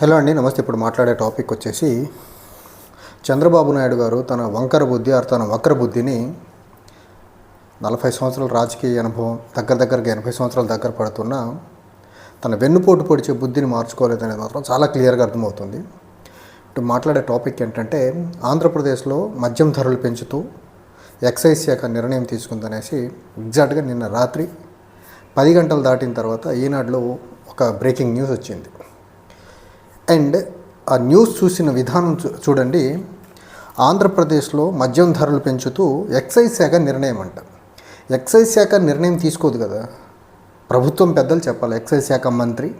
Hello అండి నమస్తే. ఇప్పుడు మాట్లాడే టాపిక్ వచ్చేసి చంద్రబాబు నాయుడు గారు తన వంకర బుద్ధి ఆరు తన వక్ర బుద్ధిని నలభై సంవత్సరాల రాజకీయ అనుభవం దగ్గర దగ్గరగా ఎనభై సంవత్సరాల దగ్గర పడుతున్న తన వెన్నుపోటు పొడిచే బుద్ధిని మార్చుకోలేదనేది మాత్రం చాలా క్లియర్గా అర్థమవుతుంది. ఇప్పుడు మాట్లాడే టాపిక్ ఏంటంటే ఆంధ్రప్రదేశ్లో మద్యం ధరలు పెంచుతూ ఎక్సైజ్ శాఖ నిర్ణయం తీసుకుందనేసి ఎగ్జాక్ట్గా నిన్న రాత్రి పది గంటలు దాటిన తర్వాత ఈనాడులో ఒక బ్రేకింగ్ న్యూస్ వచ్చింది. అండ్ ఆ న్యూస్ చూసిన విధానం చూ- చూడండి. ఆంధ్రప్రదేశ్లో మద్యం ధరలు పెంచుతూ ఎక్సైజ్ శాఖ నిర్ణయం అంట. ఎక్సైజ్ శాఖ నిర్ణయం తీసుకోదు కదా. ప్రభుత్వం పెద్దలు చెప్పాలి. ఎక్సైజ్ శాఖ మంత్రి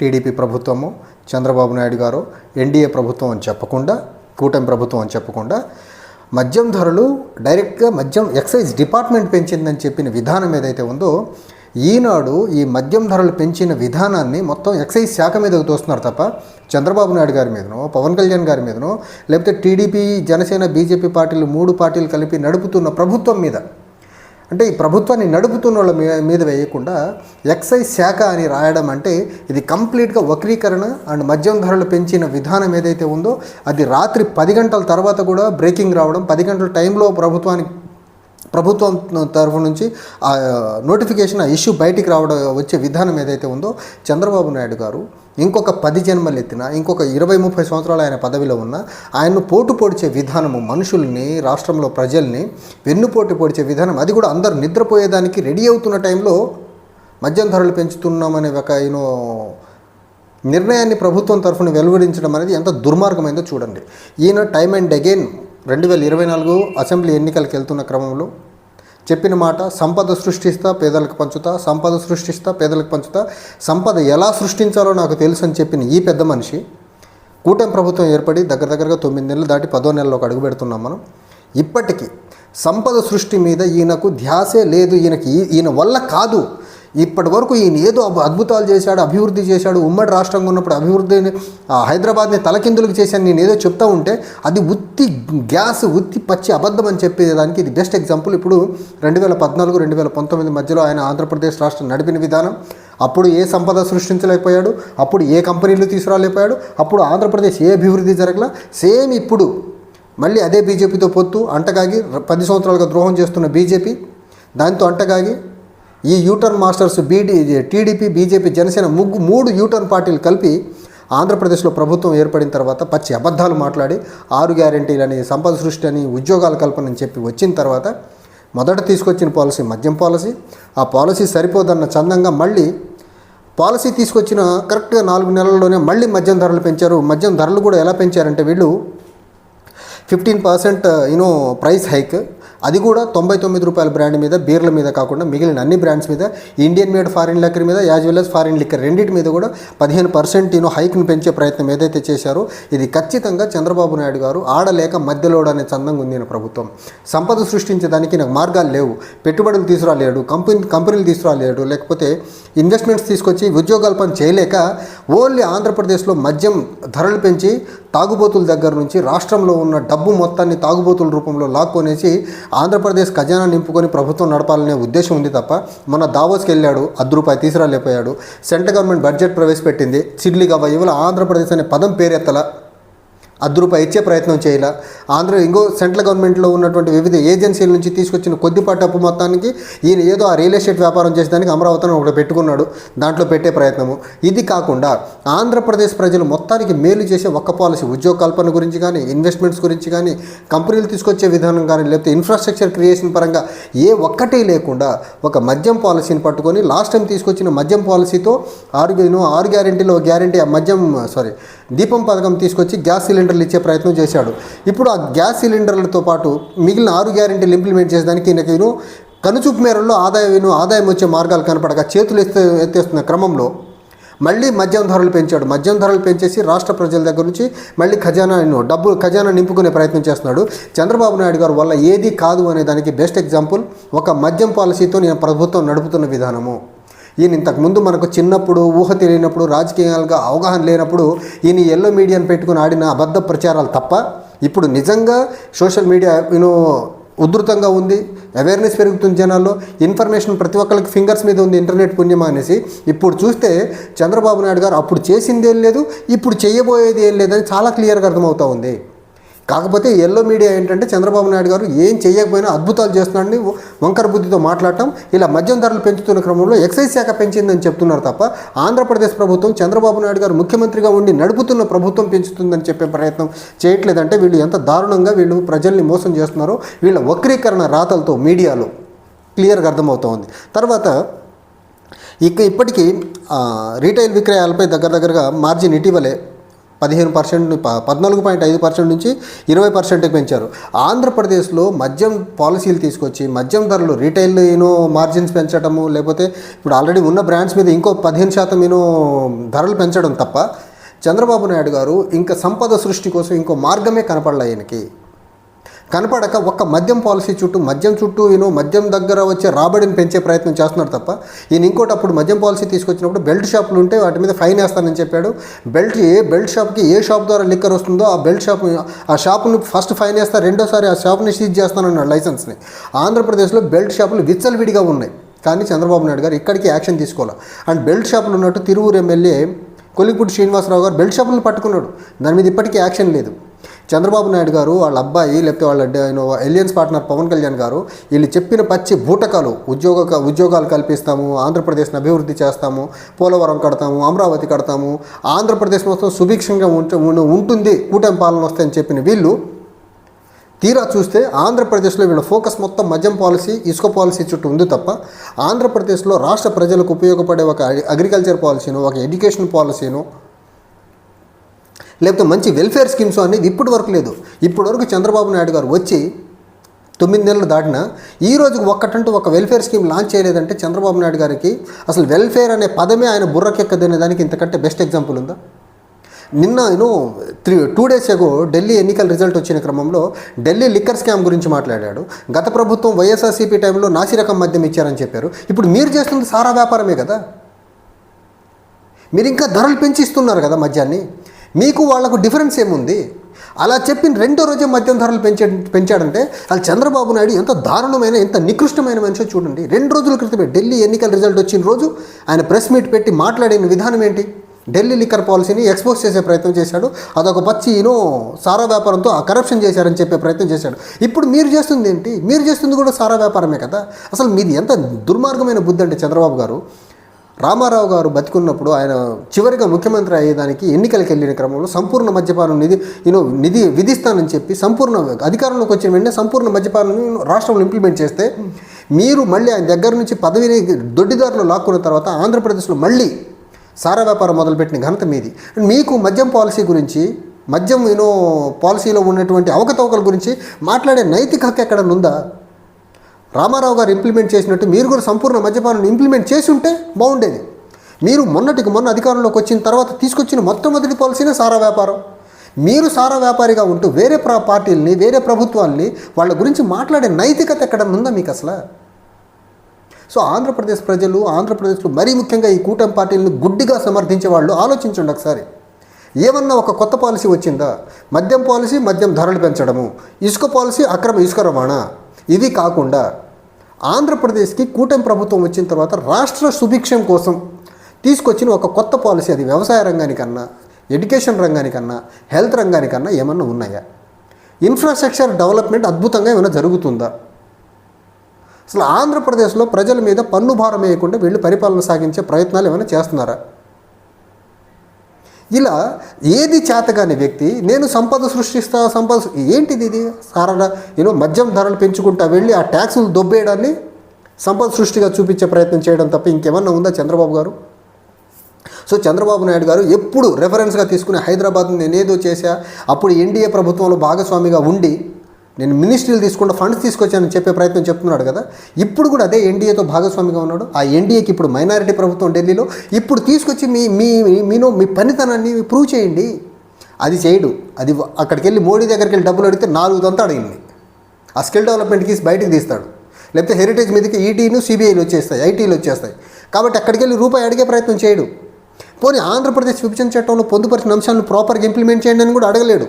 టీడీపీ ప్రభుత్వము చంద్రబాబు నాయుడు గారు ఎన్డీఏ ప్రభుత్వం అని చెప్పకుండా కూటమి ప్రభుత్వం అని చెప్పకుండా మద్యం ధరలు డైరెక్ట్గా మద్యం ఎక్సైజ్ డిపార్ట్మెంట్ పెంచిందని చెప్పిన విధానం ఏదైతే ఉందో ఈనాడు ఈ మద్యం ధరలు పెంచిన విధానాన్ని మొత్తం ఎక్సైజ్ శాఖ మీద తోస్తున్నారు తప్ప చంద్రబాబు నాయుడు గారి మీదనో పవన్ కళ్యాణ్ గారి మీదనో లేకపోతే టీడీపీ జనసేన బీజేపీ పార్టీలు మూడు పార్టీలు కలిపి నడుపుతున్న ప్రభుత్వం మీద. అంటే ఈ ప్రభుత్వాన్ని నడుపుతున్న వాళ్ళ మీ- మీద వేయకుండా ఎక్సైజ్ శాఖ అని రాయడం అంటే ఇది కంప్లీట్గా వక్రీకరణ అండ్ మద్యం ధరలు పెంచిన విధానం ఏదైతే ఉందో అది రాత్రి పది గంటల తర్వాత కూడా బ్రేకింగ్ రావడం పది గంటల టైంలో ప్రభుత్వానికి ప్రభుత్వం తరఫు నుంచి ఆ నోటిఫికేషన్ ఆ ఇష్యూ బయటికి రావడం వచ్చే విధానం ఏదైతే ఉందో చంద్రబాబు నాయుడు గారు ఇంకొక పది జన్మలు ఎత్తినా ఇంకొక ఇరవై ముప్పై సంవత్సరాలు ఆయన పదవిలో ఉన్న ఆయన్ను పోటు పొడిచే విధానము మనుషుల్ని రాష్ట్రంలో ప్రజల్ని వెన్నుపోటు పొడిచే విధానం అది కూడా అందరు నిద్రపోయేదానికి రెడీ అవుతున్న టైంలో మద్యం ధరలు పెంచుతున్నామనే ఒక యూనో నిర్ణయాన్ని ప్రభుత్వం తరఫున వెలువరించడం అనేది ఎంత దుర్మార్గమైందో చూడండి. ఈయన టైమ్ అండ్ అగైన్ రెండు వేల ఇరవై నాలుగు అసెంబ్లీ ఎన్నికలకు వెళ్తున్న క్రమంలో చెప్పిన మాట సంపద సృష్టిస్తా పేదలకు పంచుతా సంపద సృష్టిస్తా పేదలకు పంచుతా సంపద ఎలా సృష్టించాలో నాకు తెలుసు అని చెప్పిన ఈ పెద్ద మనిషి కూటమి ప్రభుత్వం ఏర్పడి దగ్గర దగ్గరగా తొమ్మిది నెలలు దాటి పదో నెలలోకి అడుగు పెడుతున్నాం మనం. ఇప్పటికీ సంపద సృష్టి మీద ఈయనకు ధ్యాసే లేదు ఈయనకి ఈయన వల్ల కాదు. ఇప్పటి వరకు ఈయన ఏదో అబ్- అద్భుతాలు చేశాడు అభివృద్ధి చేశాడు ఉమ్మడి రాష్ట్రంగా ఉన్నప్పుడు అభివృద్ధిని ఆ, హైదరాబాద్ని తలకిందులకు చేశాను నేను ఏదో చెప్తా ఉంటే అది ఉత్తి గ్యాస్ ఉత్తి పచ్చి అబద్ధం అని చెప్పేదానికి ఇది బెస్ట్ ఎగ్జాంపుల్. ఇప్పుడు రెండు వేల పద్నాలుగు రెండు వేల పంతొమ్మిది మధ్యలో ఆయన ఆంధ్రప్రదేశ్ రాష్ట్రం నడిపిన విధానం. అప్పుడు ఏ సంపద సృష్టించలేకపోయాడు అప్పుడు ఏ కంపెనీలు తీసుకురాలేకపోయాడు అప్పుడు ఆంధ్రప్రదేశ్ ఏ అభివృద్ధి జరగల? సేమ్ ఇప్పుడు మళ్ళీ అదే బీజేపీతో పొత్తు అంటగాగి పది సంవత్సరాలుగా ద్రోహం చేస్తున్న బీజేపీ దాంతో అంటగాగి ఈ యూటర్న్ మాస్టర్స్ బీడీ టీడీపీ బీజేపీ జనసేన ముగ్గు మూడు యూటర్న్ పార్టీలు కలిపి ఆంధ్రప్రదేశ్లో ప్రభుత్వం ఏర్పడిన తర్వాత పచ్చి అబద్ధాలు మాట్లాడి ఆరు గ్యారెంటీలని సంపద సృష్టి అని ఉద్యోగాల కల్పన అని చెప్పి వచ్చిన తర్వాత మొదట తీసుకొచ్చిన పాలసీ మద్యం పాలసీ ఆ పాలసీ సరిపోదన్న చందంగా మళ్ళీ పాలసీ తీసుకొచ్చిన కరెక్ట్గా నాలుగు నెలల్లోనే మళ్ళీ మద్యం ధరలు పెంచారు. మద్యం ధరలు కూడా ఎలా పెంచారంటే వీళ్ళు fifteen percent you know price hike అది కూడా తొంభై తొమ్మిది రూపాయల బ్రాండ్ మీద బీర్ల మీద కాకుండా మిగిలిన అన్ని బ్రాండ్స్ మీద ఇండియన్ మేడ్ ఫారిన్ లిక్కర్ మీద as well as foreign liquor రెండింటి మీద కూడా పదిహేను పర్సెంట్ యూనో హైక్ను పెంచే ప్రయత్నం ఏదైతే చేశారో ఇది ఖచ్చితంగా చంద్రబాబు నాయుడు గారు ఆడలేక మధ్యలోడు అనే చందంగా ఉంది నా ప్రభుత్వం. సంపద సృష్టించడానికి నాకు మార్గాలు లేవు. పెట్టుబడులు తీసుకురాలేడు కంపెనీ కంపెనీలు తీసుకురాలేడు లేకపోతే ఇన్వెస్ట్మెంట్స్ తీసుకొచ్చి ఉద్యోగాల పని చేయలేక ఓన్లీ ఆంధ్రప్రదేశ్లో మద్యం ధరలు పెంచి తాగుబోతుల దగ్గర నుంచి రాష్ట్రంలో ఉన్న డబ్బు మొత్తాన్ని తాగుబోతుల రూపంలో లాక్కొనేసి ఆంధ్రప్రదేశ్ ఖజానా నింపుకొని ప్రభుత్వం నడపాలనే ఉద్దేశం ఉంది తప్ప మన దావోస్కి వెళ్ళాడు అర్ధ రూపాయి తీసుకురాలేకపోయాడు. సెంట్రల్ గవర్నమెంట్ బడ్జెట్ ప్రవేశపెట్టింది. సిడ్లీగా ఇవాళ ఆంధ్రప్రదేశ్ అనే పదం పేరెత్తల అర్ధ రూపాయి ఇచ్చే ప్రయత్నం చేయాల. ఆంధ్ర ఇంకో సెంట్రల్ గవర్నమెంట్లో ఉన్నటువంటి వివిధ ఏజెన్సీల నుంచి తీసుకొచ్చిన కొద్దిపాటి అప్పు మొత్తానికి ఈయన ఏదో ఆ రియల్ ఎస్టేట్ వ్యాపారం చేసేదానికి అమరావతిని ఒకటి పెట్టుకున్నాడు. దాంట్లో పెట్టే ప్రయత్నము. ఇది కాకుండా ఆంధ్రప్రదేశ్ ప్రజలు మొత్తానికి మేలు చేసే ఒక్క పాలసీ ఉద్యోగ కల్పన గురించి కానీ ఇన్వెస్ట్మెంట్స్ గురించి కానీ కంపెనీలు తీసుకొచ్చే విధానం కానీ లేకపోతే ఇన్ఫ్రాస్ట్రక్చర్ క్రియేషన్ పరంగా ఏ ఒక్కటి లేకుండా ఒక మద్యం పాలసీని పట్టుకొని లాస్ట్ టైం తీసుకొచ్చిన మద్యం పాలసీతో ఆరు ఆరు గ్యారెంటీలో గ్యారెంటీ ఆ మద్యం సారీ దీపం పథకం తీసుకొచ్చి గ్యాస్ సిలిండర్ సిలిండర్లు ఇచ్చే ప్రయత్నం చేశాడు. ఇప్పుడు ఆ గ్యాస్ సిలిండర్లతో పాటు మిగిలిన ఆరు గ్యారెంటీలు ఇంప్లిమెంట్ చేసేదానికి నేను కనుచూపు మేరల్లో ఆదాయం ఆదాయం వచ్చే మార్గాలు కనపడక చేతులు ఎత్తే ఎత్తేస్తున్న క్రమంలో మళ్ళీ మద్యం ధరలు పెంచాడు. మద్యం ధరలు పెంచేసి రాష్ట్ర ప్రజల దగ్గర నుంచి మళ్ళీ ఖజానా డబ్బు ఖజానా నింపుకునే ప్రయత్నం చేస్తున్నాడు. చంద్రబాబు నాయుడు గారు వల్ల ఏది కాదు అనే దానికి బెస్ట్ ఎగ్జాంపుల్ ఒక మద్యం పాలసీతో నేను ప్రభుత్వం నడుపుతున్న విధానము. ఈయన ఇంతకుముందు మనకు చిన్నప్పుడు ఊహ తెలియనప్పుడు రాజకీయాలుగా అవగాహన లేనప్పుడు ఈయన ఎల్లో మీడియాను పెట్టుకుని ఆడిన అబద్ధ ప్రచారాలు తప్ప ఇప్పుడు నిజంగా సోషల్ మీడియా యూనో ఉధృతంగా ఉంది అవేర్నెస్ పెరుగుతుంది జనాల్లో ఇన్ఫర్మేషన్ ప్రతి ఒక్కరికి ఫింగర్స్ మీద ఉంది ఇంటర్నెట్ పుణ్యమా అనేసి. ఇప్పుడు చూస్తే చంద్రబాబు నాయుడు గారు అప్పుడు చేసింది ఏం లేదు ఇప్పుడు చేయబోయేది ఏం లేదని చాలా క్లియర్గా అర్థమవుతా ఉంది. కాకపోతే ఎల్లో మీడియా ఏంటంటే చంద్రబాబు నాయుడు గారు ఏం చేయకపోయినా అద్భుతాలు చేస్తున్నాడని వంకర బుద్ధితో మాట్లాడటం ఇలా మద్యం ధరలు పెంచుతున్న క్రమంలో ఎక్సైజ్ శాఖ పెంచిందని చెప్తున్నారు తప్ప ఆంధ్రప్రదేశ్ ప్రభుత్వం చంద్రబాబు నాయుడు గారు ముఖ్యమంత్రిగా ఉండి నడుపుతున్న ప్రభుత్వం పెంచుతుందని చెప్పే ప్రయత్నం చేయట్లేదంటే వీళ్ళు ఎంత దారుణంగా వీళ్ళు ప్రజల్ని మోసం చేస్తున్నారో వీళ్ళ వక్రీకరణ రాతలతో మీడియాలో క్లియర్గా అర్థమవుతోంది. తర్వాత ఇక ఇప్పటికీ రీటైల్ విక్రయాలపై దగ్గర దగ్గరగా మార్జిన్ ఇటీవలే పదిహేను పర్సెంట్ పద్నాలుగు పాయింట్ ఐదు పర్సెంట్ నుంచి ఇరవై పర్సెంట్కి పెంచారు. ఆంధ్రప్రదేశ్లో మద్యం పాలసీలు తీసుకొచ్చి మద్యం ధరలు రీటైల్ యూనో మార్జిన్స్ పెంచడము లేకపోతే ఇప్పుడు ఆల్రెడీ ఉన్న బ్రాండ్స్ మీద ఇంకో పదిహేను శాతం యూనో ధరలు పెంచడం తప్ప చంద్రబాబు నాయుడు గారు ఇంకా సంపద సృష్టి కోసం ఇంకో మార్గమే కనపడలే ఆయనకి. కనపడక ఒక్క మద్యం పాలసీ చుట్టూ మద్యం చుట్టూ ఈయన మద్యం దగ్గర వచ్చే రాబడిని పెంచే ప్రయత్నం చేస్తున్నారు తప్ప ఈయన ఇంకోటి అప్పుడు మద్యం పాలసీ తీసుకొచ్చినప్పుడు బెల్ట్ షాపులు ఉంటే వాటి మీద ఫైన్ వేస్తానని చెప్పాడు. బెల్ట్ ఏ బెల్ట్ షాప్కి ఏ షాప్ ద్వారా లిక్కర్ వస్తుందో ఆ బెల్ట్ షాప్ ఆ షాప్ను ఫస్ట్ ఫైన్ వేస్తా రెండోసారి ఆ షాప్ని సీజ్ చేస్తానన్నాడు లైసెన్స్ని. ఆంధ్రప్రదేశ్లో బెల్ట్ షాపులు విచ్చలవిడిగా ఉన్నాయి. కానీ చంద్రబాబు నాయుడు గారు ఇక్కడికి యాక్షన్ తీసుకోవాలి. అండ్ బెల్ట్ షాపులు ఉన్నట్టు తిరువురు ఎమ్మెల్యే కొలిపూడి శ్రీనివాసరావు గారు బెల్ట్ షాపులను పట్టుకున్నాడు. దాని మీద ఇప్పటికీ యాక్షన్ లేదు. చంద్రబాబు నాయుడు గారు వాళ్ళ అబ్బాయి లేకపోతే వాళ్ళ ఎలియన్స్ పార్ట్నర్ పవన్ కళ్యాణ్ గారు వీళ్ళు చెప్పిన పచ్చి బూటకాలు ఉద్యోగ ఉద్యోగాలు కల్పిస్తాము ఆంధ్రప్రదేశ్ని అభివృద్ధి చేస్తాము పోలవరం కడతాము అమరావతి కడతాము ఆంధ్రప్రదేశ్ మొత్తం సుభిక్షంగా ఉంటుంది కూటమి పాలన వస్తాయని చెప్పిన వీళ్ళు తీరా చూస్తే ఆంధ్రప్రదేశ్లో వీళ్ళ ఫోకస్ మొత్తం మద్యం పాలసీ ఇసుక పాలసీ చుట్టూ ఉంది తప్ప ఆంధ్రప్రదేశ్లో రాష్ట్ర ప్రజలకు ఉపయోగపడే ఒక అగ్రికల్చర్ పాలసీను ఒక ఎడ్యుకేషన్ పాలసీను లేకపోతే మంచి వెల్ఫేర్ స్కీమ్స్ అనేది ఇప్పటి వరకు లేదు. ఇప్పటి వరకు చంద్రబాబు నాయుడు గారు వచ్చి తొమ్మిది నెలలు దాటినా ఈ రోజుకి ఒక్కటంటూ ఒక వెల్ఫేర్ స్కీమ్ లాంచ్ చేయలేదంటే చంద్రబాబు నాయుడు గారికి అసలు వెల్ఫేర్ అనే పదమే ఆయన బుర్రకెక్కదనే దానికి ఇంతకంటే బెస్ట్ ఎగ్జాంపుల్ ఉందా? నిన్న నేను three two days ago Delhi ఎన్నికల రిజల్ట్ వచ్చిన క్రమంలో ఢిల్లీ లిక్కర్ స్కామ్ గురించి మాట్లాడాడు. గత ప్రభుత్వం వైఎస్ఆర్సీపీ టైంలో నాసిరకం మద్యం ఇచ్చారని చెప్పారు. ఇప్పుడు మీరు చేస్తుంది సారా వ్యాపారమే కదా? మీరు ఇంకా ధరలు పెంచి ఇస్తున్నారు కదా మద్యాన్ని. మీకు వాళ్ళకు డిఫరెన్స్ ఏముంది? అలా చెప్పిన రెండో రోజే మద్యం ధరలు పెంచే పెంచాడంటే వాళ్ళు చంద్రబాబు నాయుడు ఎంత దారుణమైన ఎంత నికృష్టమైన మనిషి చూడండి. రెండు రోజుల క్రితమే ఢిల్లీ ఎన్నికల రిజల్ట్ వచ్చిన రోజు ఆయన ప్రెస్ మీట్ పెట్టి మాట్లాడిన విధానం ఏంటి? ఢిల్లీ లిక్కర్ పాలసీని ఎక్స్పోజ్ చేసే ప్రయత్నం చేశాడు. అదొక పచ్చి ఈనో సారా వ్యాపారంతో ఆ కరప్షన్ చేశారని చెప్పే ప్రయత్నం చేశాడు. ఇప్పుడు మీరు చేస్తుంది ఏంటి మీరు చేస్తుంది కూడా సారా వ్యాపారమే కదా? అసలు మీది ఎంత దుర్మార్గమైన బుద్ధి అంటే చంద్రబాబు గారు? రామారావు గారు బతికున్నప్పుడు ఆయన చివరిగా ముఖ్యమంత్రి అయ్యేదానికి ఎన్నికలకు వెళ్ళిన క్రమంలో సంపూర్ణ మద్యపానం నిధి యూనో నిధి విధిస్తానని చెప్పి సంపూర్ణ అధికారంలోకి వచ్చిన వెంటనే సంపూర్ణ మద్యపానం రాష్ట్రంలో ఇంప్లిమెంట్ చేస్తే మీరు మళ్ళీ ఆయన దగ్గర నుంచి పదవిని దొడ్డిదారులు లాక్కున్న తర్వాత ఆంధ్రప్రదేశ్లో మళ్ళీ సారా వ్యాపారం మొదలుపెట్టిన ఘనత మీది. మీకు మద్యం పాలసీ గురించి మద్యం యూనో పాలసీలో ఉన్నటువంటి అవకతవకల గురించి మాట్లాడే నైతిక హక్కు ఎక్కడ ఉందా? రామారావు గారు ఇంప్లిమెంట్ చేసినట్టు మీరు కూడా సంపూర్ణ మద్యపానం ఇంప్లిమెంట్ చేసి ఉంటే బాగుండేది. మీరు మొన్నటికి మొన్న అధికారంలోకి వచ్చిన తర్వాత తీసుకొచ్చిన మొట్టమొదటి పాలసీనే సారా వ్యాపారం. మీరు సారా వ్యాపారిగా ఉంటూ వేరే ప్ర పార్టీలని వేరే ప్రభుత్వాల్ని వాళ్ళ గురించి మాట్లాడే నైతికత ఎక్కడ ఉందా మీకు అసలు? సో ఆంధ్రప్రదేశ్ ప్రజలు ఆంధ్రప్రదేశ్లో మరీ ముఖ్యంగా ఈ కూటమి పార్టీలను గుడ్డిగా సమర్థించే వాళ్ళు ఆలోచించండి ఒకసారి. ఏమన్నా ఒక కొత్త పాలసీ వచ్చిందా? మద్యం పాలసీ మద్యం ధరలు పెంచడము. ఇసుక పాలసీ అక్రమ ఇసుక రవాణా. ఇవి కాకుండా ఆంధ్రప్రదేశ్కి కూటమి ప్రభుత్వం వచ్చిన తర్వాత రాష్ట్ర సుభిక్షం కోసం తీసుకొచ్చిన ఒక కొత్త పాలసీ అది వ్యవసాయ రంగానికన్నా ఎడ్యుకేషన్ రంగానికన్నా హెల్త్ రంగానికన్నా ఏమన్నా ఉన్నాయా? ఇన్ఫ్రాస్ట్రక్చర్ డెవలప్మెంట్ అద్భుతంగా ఏమైనా జరుగుతుందా? అసలు ఆంధ్రప్రదేశ్లో ప్రజల మీద పన్ను భారం వేయకుండా వీళ్ళు పరిపాలన సాగించే ప్రయత్నాలు ఏమైనా చేస్తున్నారా? ఇలా ఏది చేతగాని వ్యక్తి నేను సంపద సృష్టిస్తా సంపద ఏంటిది ఇది? సారణ యూనో మద్యం ధరలు పెంచుకుంటా వెళ్ళి ఆ ట్యాక్సులు దొబ్బేయడాన్ని సంపద సృష్టిగా చూపించే ప్రయత్నం చేయడం తప్ప ఇంకేమన్నా ఉందా చంద్రబాబు గారు? సో చంద్రబాబు నాయుడు గారు ఎప్పుడు రెఫరెన్స్గా తీసుకుని హైదరాబాద్ నేనేదో చేశా అప్పుడు ఎన్డీఏ ప్రభుత్వంలో భాగస్వామిగా ఉండి నేను మినిస్ట్రీలు తీసుకుంటూ ఫండ్స్ తీసుకొచ్చానని చెప్పే ప్రయత్నం చెప్తున్నాడు కదా. ఇప్పుడు కూడా అదే ఎన్డీఏతో భాగస్వామిగా ఉన్నాడు. ఆ ఎన్డీఏకి ఇప్పుడు మైనారిటీ ప్రభుత్వం ఢిల్లీలో. ఇప్పుడు తీసుకొచ్చి మీ మీ మీను మీ పనితనాన్ని ప్రూవ్ చేయండి. అది చేయడు. అది అక్కడికి వెళ్ళి మోడీ దగ్గరికి వెళ్ళి డబ్బులు అడిగితే నాలుగు దంతా అడిగింది. ఆ స్కిల్ డెవలప్మెంట్కి బయటికి తీస్తాడు. లేకపోతే హెరిటేజ్ మీదకి ఈటీను సిబిఐలు వచ్చేస్తాయి ఐటీలు వచ్చేస్తాయి. కాబట్టి అక్కడికి వెళ్ళి రూపాయి అడిగే ప్రయత్నం చేయడు. పోనీ ఆంధ్రప్రదేశ్ విభజన చట్టంలో పొందుపరిచిన అంశాలను ప్రాపర్గా ఇంప్లిమెంట్ చేయండి అని కూడా అడగలేడు.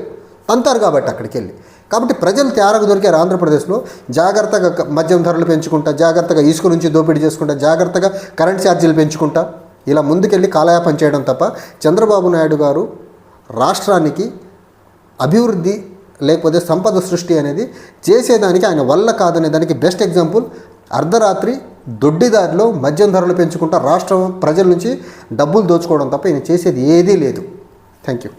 అంతారు కాబట్టి అక్కడికి వెళ్ళి కాబట్టి ప్రజలు తేరకు దొరికారు ఆంధ్రప్రదేశ్లో. జాగ్రత్తగా మద్యం ధరలు పెంచుకుంటా జాగ్రత్తగా ఇసుక నుంచి దోపిడీ చేసుకుంటా జాగ్రత్తగా కరెంట్ ఛార్జీలు పెంచుకుంటా. ఇలా ముందుకెళ్ళి కాలయాపం చేయడం తప్ప చంద్రబాబు నాయుడు గారు రాష్ట్రానికి అభివృద్ధి లేకపోతే సంపద సృష్టి అనేది చేసేదానికి ఆయన వల్ల కాదనే దానికి బెస్ట్ ఎగ్జాంపుల్ అర్ధరాత్రి దొడ్డిదారిలో మద్యం ధరలు పెంచుకుంటా రాష్ట్రం ప్రజల నుంచి డబ్బులు దోచుకోవడం తప్ప ఈయన చేసేది ఏదీ లేదు. Thank you.